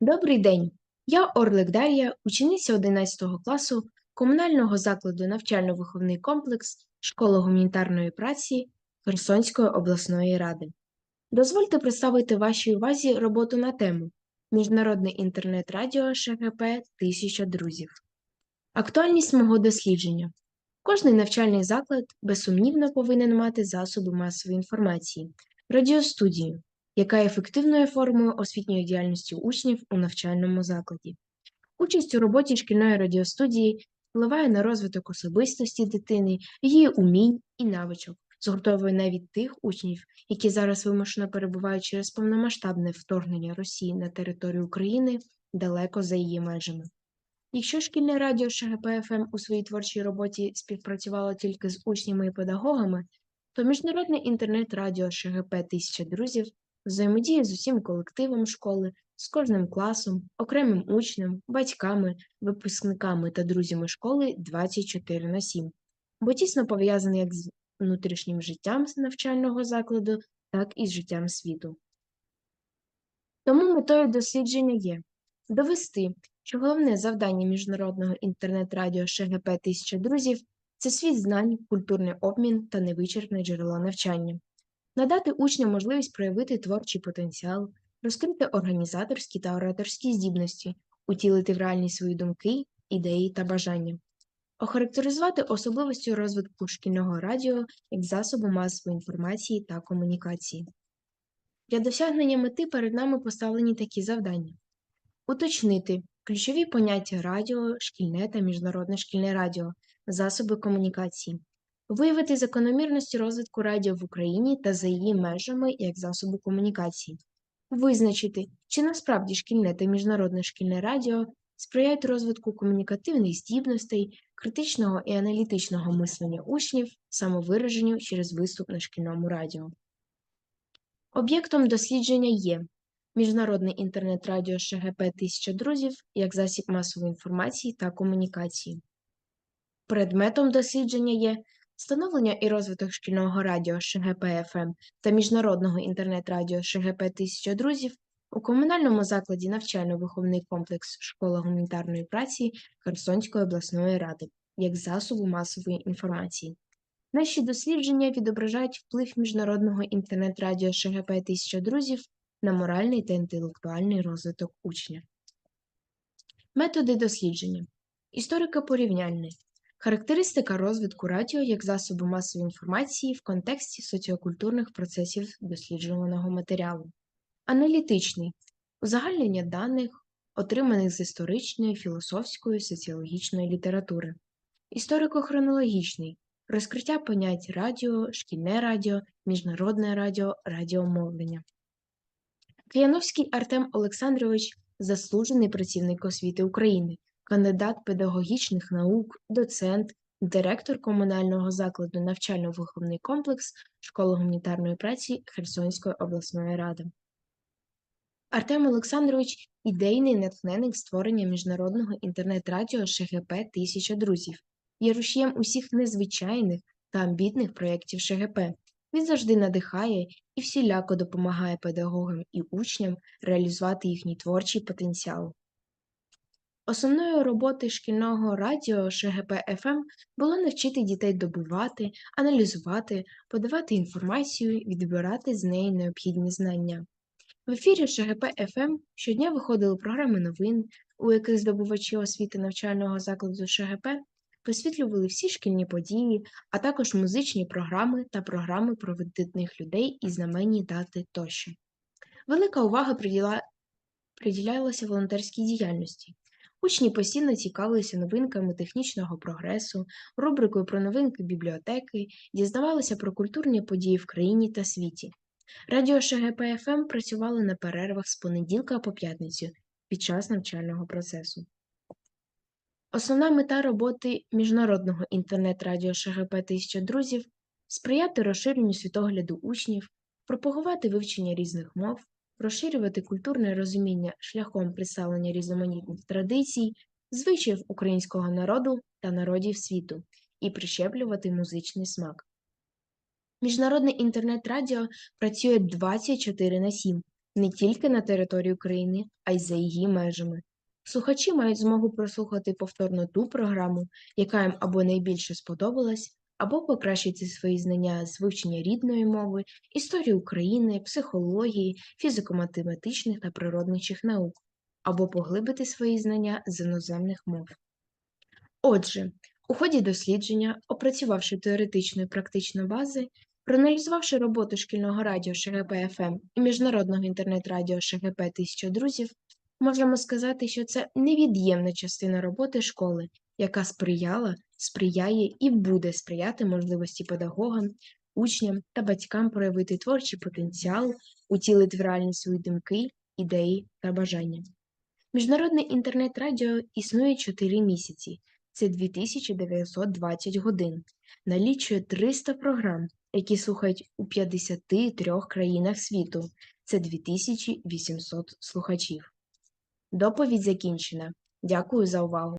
Добрий день! Я Орлик Дар'я, учениця 11 класу комунального закладу навчально-виховний комплекс Школа гуманітарної праці Херсонської обласної ради. Дозвольте представити вашій увазі роботу на тему Міжнародне інтернет-радіо ШГП Тисяча друзів. Актуальність мого дослідження. Кожний навчальний заклад безсумнівно повинен мати засоби масової інформації, радіостудію, яка ефективною формою освітньої діяльності учнів у навчальному закладі. Участь у роботі шкільної радіостудії впливає на розвиток особистості дитини, її умінь і навичок, згуртовує навіть тих учнів, які зараз вимушено перебувають через повномасштабне вторгнення Росії на територію України далеко за її межами. Якщо шкільне радіо ШГП ФМ у своїй творчій роботі співпрацювало тільки з учнями і педагогами, то міжнародне інтернет-радіо ШГП Тисяча друзів взаємодіє з усім колективом школи, з кожним класом, окремим учнем, батьками, випускниками та друзями школи 24 на 7, бо тісно пов'язаний як з внутрішнім життям навчального закладу, так і з життям світу. Тому метою дослідження є довести, що головне завдання міжнародного інтернет-радіо ШГП Тисяча друзів це світ знань, культурний обмін та невичерпне джерело навчання надати учням можливість проявити творчий потенціал, розкрити організаторські та ораторські здібності, утілити в реальність свої думки, ідеї та бажання, охарактеризувати особливості розвитку шкільного радіо як засобу масової інформації та комунікації. Для досягнення мети перед нами поставлені такі завдання: уточнити ключові поняття радіо, шкільне та міжнародне шкільне радіо, засоби комунікації, виявити закономірності розвитку радіо в Україні та за її межами як засобу комунікації, визначити, чи насправді шкільне та міжнародне шкільне радіо сприяють розвитку комунікативних здібностей, критичного і аналітичного мислення учнів, самовираженню через виступ на шкільному радіо. Об'єктом дослідження є Міжнародне інтернет-радіо ШГП Тисяча друзів як засіб масової інформації та комунікації. Предметом дослідження є Становлення і розвиток шкільного радіо ШГП ФМ та міжнародного інтернет-радіо ШГП Тисяча друзів у комунальному закладі навчально-виховний комплекс Школа гуманітарної праці Херсонської обласної ради як засобу масової інформації. Наші дослідження відображають вплив міжнародного інтернет-радіо ШГП Тисяча друзів на моральний та інтелектуальний розвиток учня. Методи дослідження. Історика порівняльний Характеристика розвитку радіо як засобу масової інформації в контексті соціокультурних процесів досліджуваного матеріалу, аналітичний узагальнення даних, отриманих з історичної, філософської, соціологічної літератури, історико-хронологічний розкриття понять радіо, шкільне радіо, міжнародне радіо, радіомовлення. Кияновський Артем Олександрович заслужений працівник освіти України кандидат педагогічних наук, доцент, директор комунального закладу навчально-виховний комплекс Школи гуманітарної праці Херсонської обласної ради. Артем Олександрович ідейний натхненник створення міжнародного інтернет-радіо ШГП Тисяча друзів, є рушієм усіх незвичайних та амбітних проєктів ШГП. Він завжди надихає і всіляко допомагає педагогам і учням реалізувати їхній творчий потенціал. Основною роботою шкільного радіо ШГП ФМ було навчити дітей добувати, аналізувати, подавати інформацію, відбирати з неї необхідні знання. В ефірі ШГП ФМ щодня виходили програми новин, у яких здобувачі освіти навчального закладу ШГП висвітлювали всі шкільні події, а також музичні програми та програми про видатних людей і знаменні дати тощо. Велика увага приділялася волонтерській діяльності. Учні постійно цікавилися новинками технічного прогресу, рубрикою про новинки бібліотеки, дізнавалися про культурні події в країні та світі. Радіо ШГП ФМ працювало на перервах з понеділка по п'ятницю під час навчального процесу. Основна мета роботи міжнародного інтернет-радіо ШГП Тисяча друзів сприяти розширенню світогляду учнів, пропагувати вивчення різних мов, розширювати культурне розуміння шляхом представлення різноманітних традицій, звичаїв українського народу та народів світу і прищеплювати музичний смак. Міжнародне інтернет-радіо працює 24 на 7, не тільки на території України, а й за її межами. Слухачі мають змогу прослухати повторно ту програму, яка їм або найбільше сподобалась, або покращити свої знання з вивчення рідної мови, історії України, психології, фізико-математичних та природничих наук, або поглибити свої знання з іноземних мов. Отже, у ході дослідження, опрацювавши теоретичну і практичну бази, проаналізувавши роботу шкільного радіо ШГП ФМ і міжнародного інтернет-радіо ШГП Тисяча друзів, можемо сказати, що це невід'ємна частина роботи школи, яка сприяла, сприяє і буде сприяти можливості педагогам, учням та батькам проявити творчий потенціал, утілити в реальність свої думки, ідеї та бажання. Міжнародне інтернет-радіо існує 4 місяці. Це 2920 годин. Налічує 300 програм, які слухають у 53 країнах світу. Це 2800 слухачів. Доповідь закінчена. Дякую за увагу.